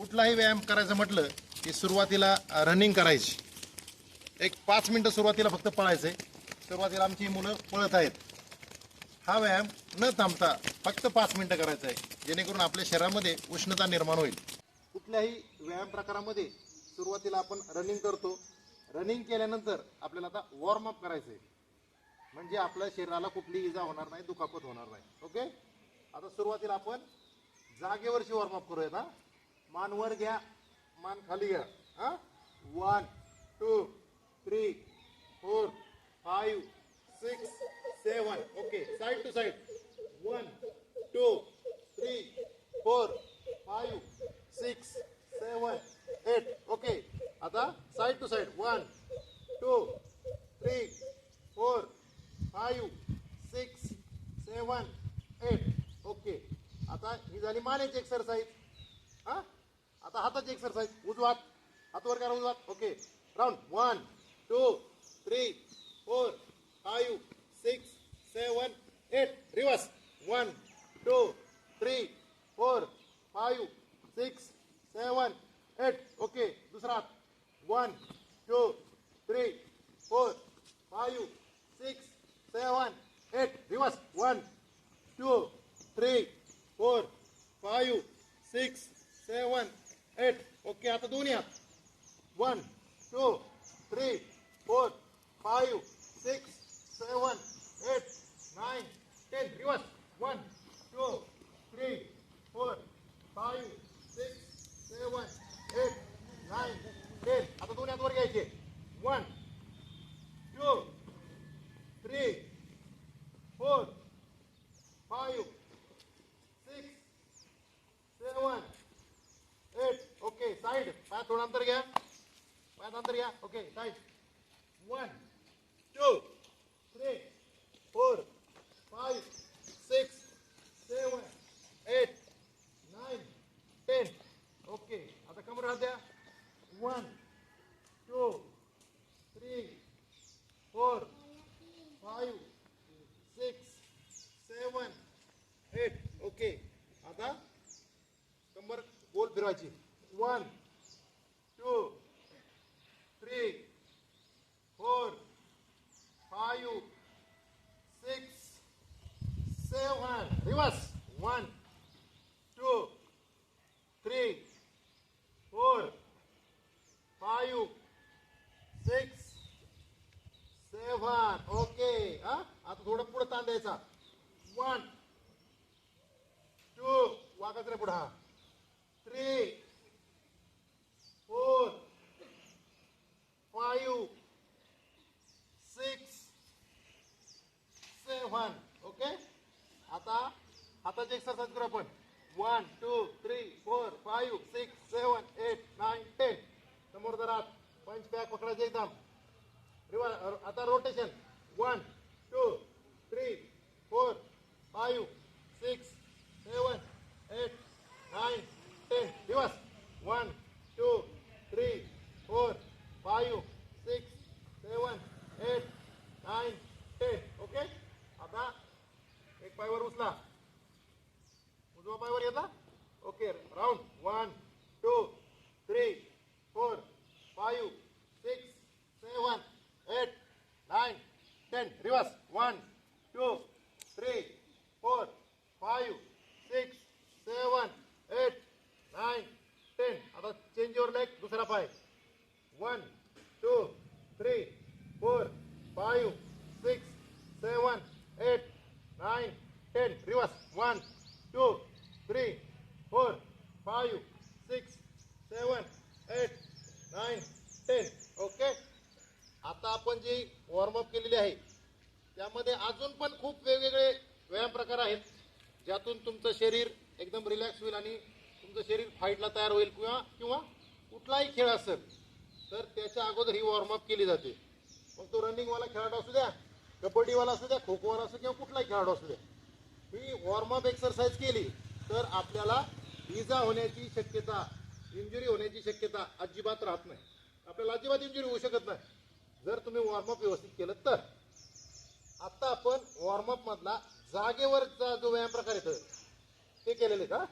कुठलाही व्यायाम करायचं म्हटलं की सुरुवातीला रनिंग करायची. एक पाच मिनटं सुरुवातीला फक्त पळायचं आहे सुरुवातीला आमची मुलं पळत आहेत. हा व्यायाम न थांबता फक्त पाच मिनटं करायचा आहे जेणेकरून आपल्या शरीरामध्ये उष्णता निर्माण होईल. कुठल्याही व्यायाम प्रकारामध्ये सुरुवातीला आपण रनिंग करतो. रनिंग केल्यानंतर आपल्याला आता वॉर्मअप करायचं आहे म्हणजे आपल्या शरीराला कुठली इजा होणार नाही दुखापत होणार नाही. ओके आता सुरुवातीला आपण जागेवरची वॉर्मअप करूया हा. मान वर घ्या मान खाली घ्या हा? One two three four five six seven okay side to side one two three four five six seven eight okay आता side to side one two three four five six seven eight okay आता ही झाली मानेची exercise हां? आता हाताची exercise उजवा हात वर करा उजवा okay round one two three four five six seven eight reverse one two three four five six seven eight okay दुसरा one two three four five six seven eight reverse one two three four five six seven eight okay आता दोन्ही हात one two three four five six seven eight nine ten reverse one two three four five six seven eight nine ten आता दोन्ही हात वर घ्यायचे. One two three four five six seven eight okay side पाय थोडं अंतर घ्या. पायात अंतर घ्या. Okay tight one two three four five six seven eight nine ten okay आता कमर हात द्या. One two three four five six seven eight okay आता कंबर गोल फिरवायची. One three four five, six seven reverse one two three four five, six seven okay हा? आता थोडं पुढे ताण द्यायचा. वन टू वागत रे पुढे हा. Three four five six one okay आता हाताची एक्सरसाइज करू आपण one two three four five six seven eight nine ten समोर जरा पंच पॅक पकडायचे एकदम रिवा आता rotation one two three four five six seven eight nine ten दिवस one two three four five six seven eight nine ten okay आता एक पायवर उचला उजवा पायवर येता okay round one two three four five six seven eight nine ten reverse one two three four five six seven eight nine ten आता change your leg दुसरा पाय one two three four five six seven eight nine ten reverse one two three four five six seven eight nine ten okay आता आपण जी warm up केलेली आहे त्यामध्ये अजून पण खूप वेगवेगळे व्यायाम प्रकार आहेत. ज्यातून तुमचं शरीर एकदम रिलॅक्स होईल आणि तुमचं शरीर फाईटला तयार होईल किंवा किंवा कुठलाही खेळ असेल तर त्याच्या अगोदर ही वॉर्मअप केली जाते. मग तो रनिंगवाला खेळाडू असू द्या कबड्डीवाला असू द्या खो खोवाला असू किंवा कुठलाही खेळाडू असू द्या. ही वॉर्मअप एक्सरसाइज केली तर आपल्याला इजा होण्याची शक्यता इंजुरी होण्याची शक्यता अजिबात राहत नाही. आपल्याला अजिबात इंजुरी होऊ शकत नाही. जर तुम्ही वॉर्मअप व्यवस्थित केलं तर. आत्ता आपण वॉर्मअपमधला जागेवरचा जो व्यायाम प्रकार येतो ते केलेले का?